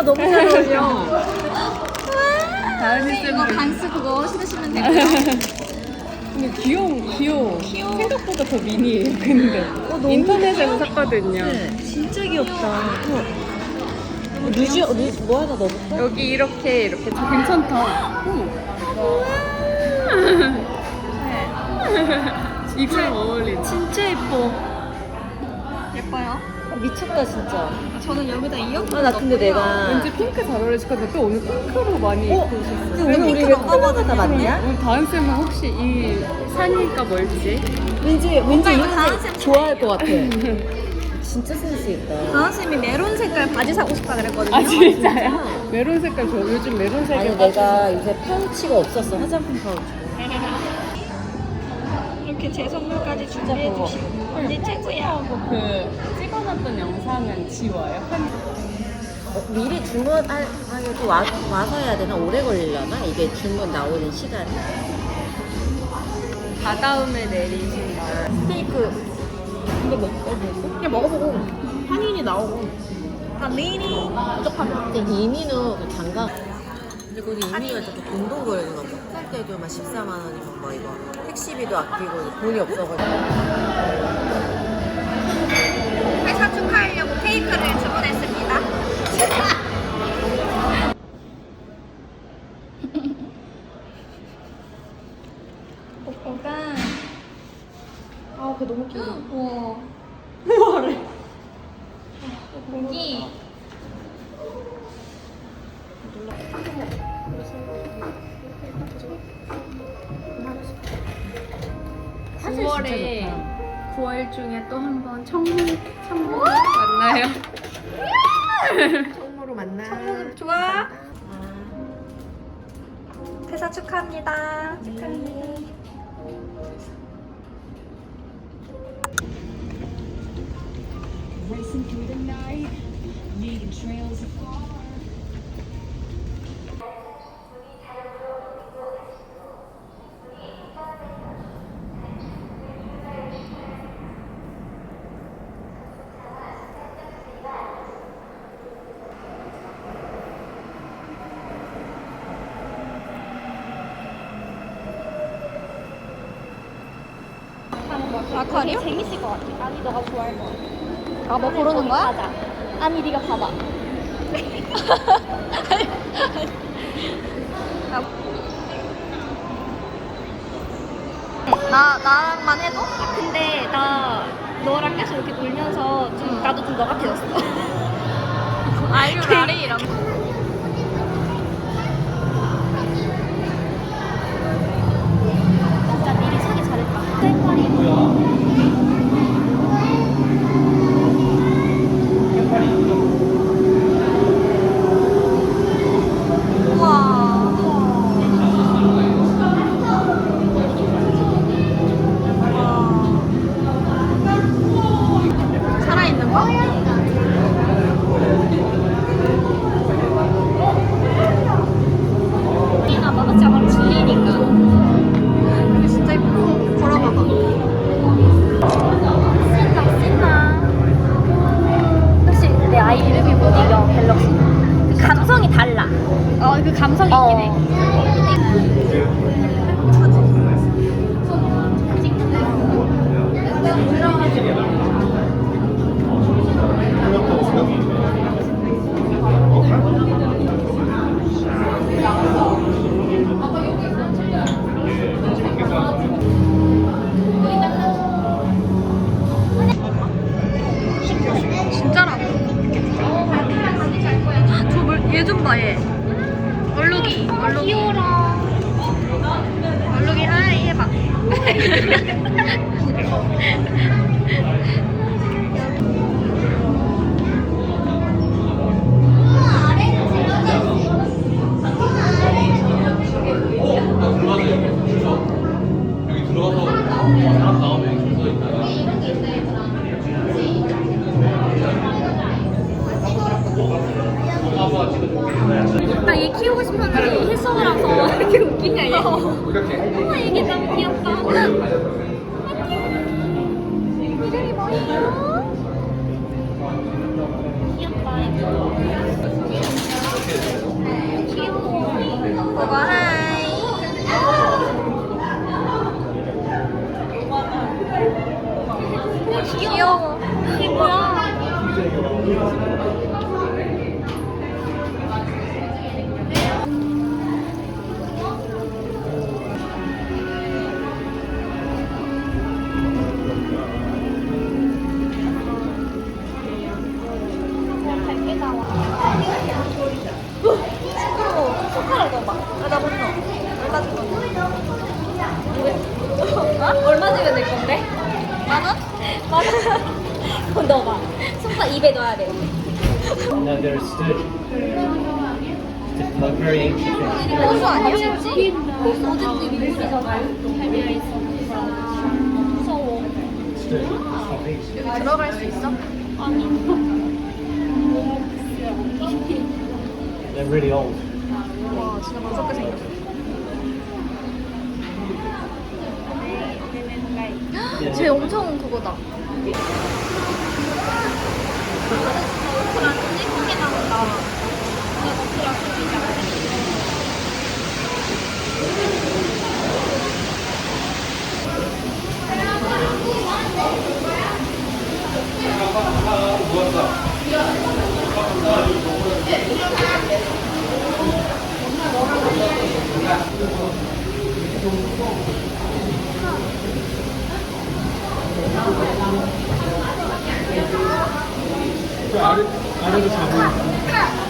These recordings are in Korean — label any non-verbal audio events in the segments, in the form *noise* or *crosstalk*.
오빠가 너무 잘 어울려. 다은이 이거 쌤 반스 그거 신으시면 되고요. 근데 귀여워 귀여워 생각보다 더 미니예요 근데 인터넷에서 샀거든요 진짜 귀엽다. 루즈, 루즈 뭐 하나 넣어볼까? 여기 이렇게 이렇게 좀 괜찮다 *laughs* 이거랑 어울리지 진짜 예뻐. 미쳤다, 진짜. 저는 여기다 이어폰 아, 나 근데 내가. 왠지 핑크 잘 어울리실 것 같은데 또 오늘 핑크로 많이 어? 입고 오셨어요 근데 오늘 우리 왜 컬러가 다 맞냐? 오늘 다은 쌤은 혹시 이 산이가 뭘지? 왠지, 왠지 이거 이런 다음 색 쌤 좋아할 것 같아. 진짜 센스 있다. 다은 쌤이 메론 색깔 바지 사고 싶다 그랬거든요. 아 진짜요? 메론 색깔 저 요즘 메론 색깔 아니, 내가 요새 파우치가 없었어. 화장품 파우치. 이렇게 제 선물까지 준비해 그거. 주시고 언니 최고야. 그 찍어놨던 영상은 지워요? 어, 미리 주문하려고 와, 와서 해야 되나? 오래 걸리려나? 이게 주문 나오는 시간이? 다다음에 내리신다 스테이크. 이거 먹어보고? 그냥 먹어보고. 한인이 나오고. 아 미니. 부족하면. 근데 이민우 그 장가. 근데 거기 이민이가 저렇게 돈돈 거리더라고. 살 때도 막 14만 원이면 뭐 이거. 택시비도 아끼고 돈이 없어가지고. 축하하려고 케이크를 주문했습니다. *laughs* 오빠가 아, 그거 너무 귀여워. *gasps* 우와. 뭐래? 고기. 사실 9월에 9월 중에 또 한 번 청문 청문 만나요. 청모로 만나. 청소는 좋아. 회사 축하합니다. 축하해. Racing through the night, leading trails afar. 아쿠아리움? 재밌을 것 같아. 아니 너가 좋아할 것 같아. 아, 뭐 고르는 거야? 맞아. 아니 네가 봐봐. 나, 나랑만 해도? 근데 나 너랑 계속 이렇게 놀면서 좀 나도 좀 너 같아졌어. 아이유 라리 이런 거. 이름이 Now they're stood. It's very ancient. 호수 아니야? 무서워. 들어갈 수 있어? They're really old. 와, 진짜 무섭게 생겼어. 쟤 엄청 그거다. 아래, 아래도 잡으면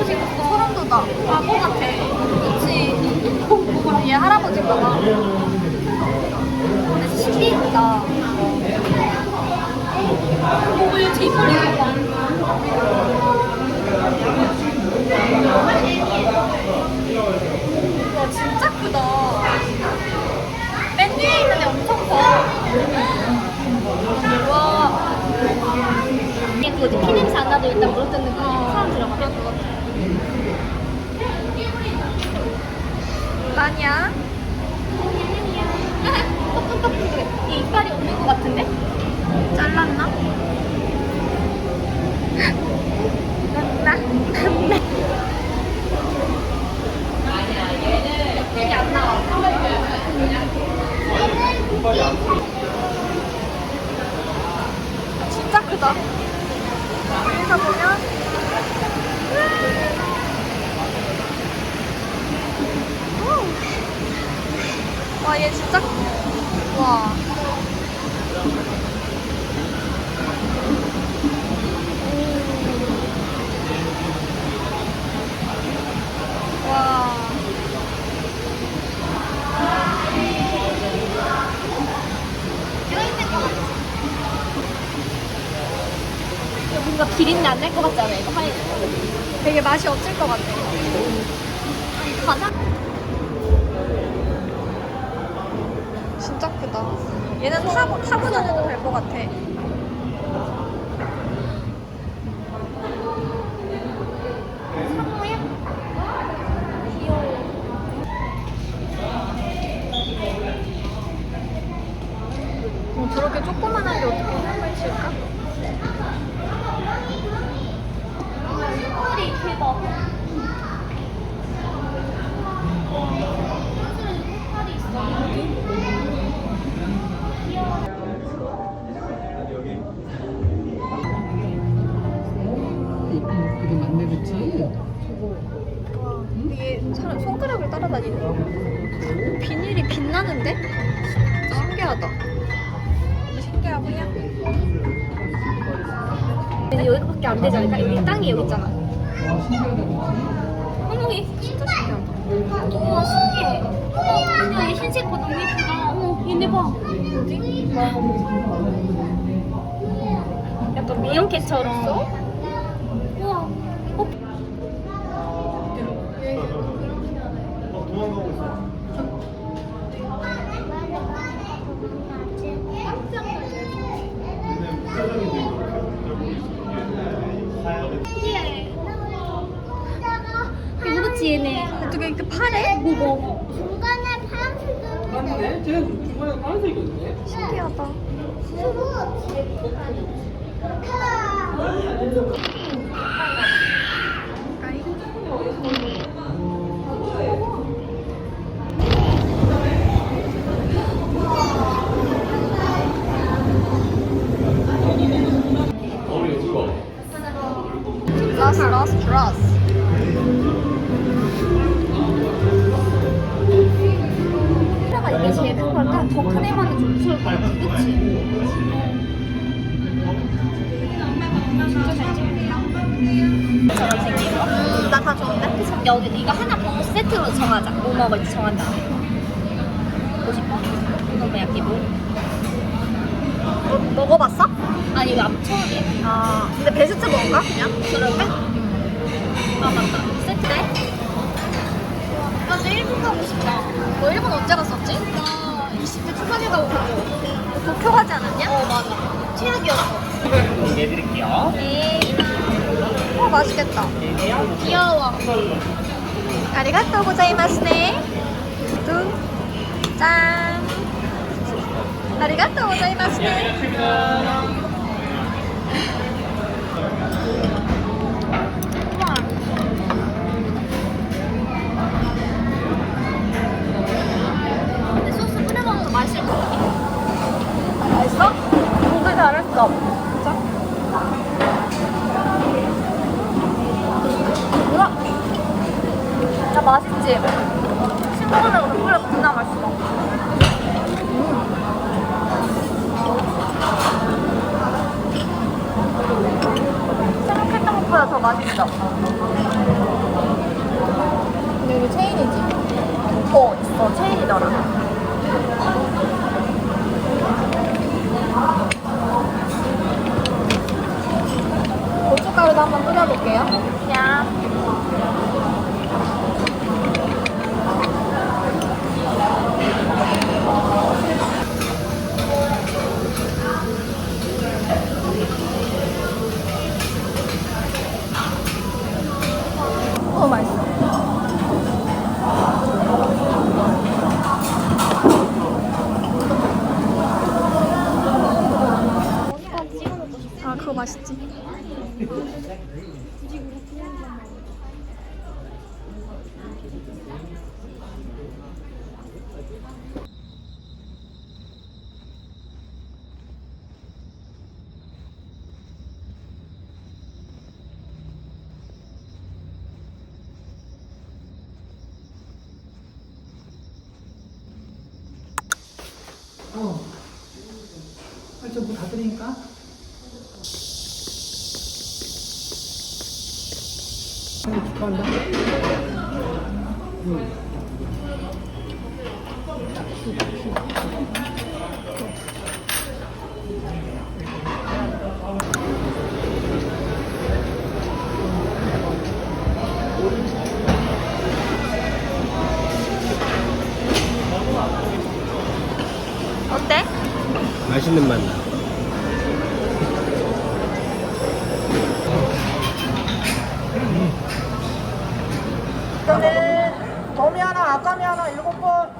무섭게 생겼어. 소름 돋아. 바보 같아. 그치. 얘 할아버지인가 봐. 근데 신기하다. 오, 얘제 이빨이 봐봐. 와, 진짜 크다. 맨 뒤에 있는 애 엄청 커. 와. 이게 그거지. 피냄새 안 나도 일단 물어뜯는 거. 사람 들어가. 얘 이빨이 없는 것 같은데? 잘랐나? 나, 나. 이게 안 나와. 진짜 크다. 여기서 보면 오. 와, 얘 진짜 와. 와. 이거 뭔가 비린내 안 날 것 같지 않아? 이거 하얘. 되게 맛이 없을 것 같아. 가자. 진짜 크다. 얘는 타고, 타고 다녀도 될 것 같아. 근데 여기밖에 안 되지 않을까? 여기 땅이 여기 있잖아. 어머, 얘 진짜 신기하다. 우와, 신기해. 야, 얘 흰색 봐, 너무 예쁘다. 어머, 얘네 봐. 야, 약간 미용캣처럼. 우와. 어? 이거 그치 얘네. 어떻게 이렇게 파래? 뭐 중간에 파란색 맞네. 쟤 중간에 파란색이었네. 신기하다. 라스 세트로 정하자. 뭐 먹을지 정한 다음에. 먹고 싶어? 너무 약간 뭐? 먹어봤어? 아니 이거 앞 처음이야. 아 근데 베스트 먹을까 그냥? 그럴까? 아 맞다. 세트네. 나 이제 일본 가고 싶다 너 일본 언제 갔었지? 나 20대 초반에 가고 갔고 도쿄 가지 않았냐? 어 맞아 최악이었어 공개해드릴게요. 어 맛있겠다 귀여워 아리가또 고자이마스네 짠 아리가또 고자이마스네 근데 소스 뿌려 먹으면 더 맛있을 것 같아. 맛있어? 고기 잘했어 맛있지? 싱거운데 덕분에 겁나 맛있어 생각했던 것보다 더 맛있어 근데 여기 체인이지? 어 있어 체인이더라 고춧가루도 한번 뿌려볼게요. 야. 어, 맛있어. 아, 그거 맛있지. 어. 아, 저뭐 다 드리니까? 아니, 축하한다. 그다음에 도미 하나, 아까미 하나 일곱 번.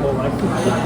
너무 맛있어.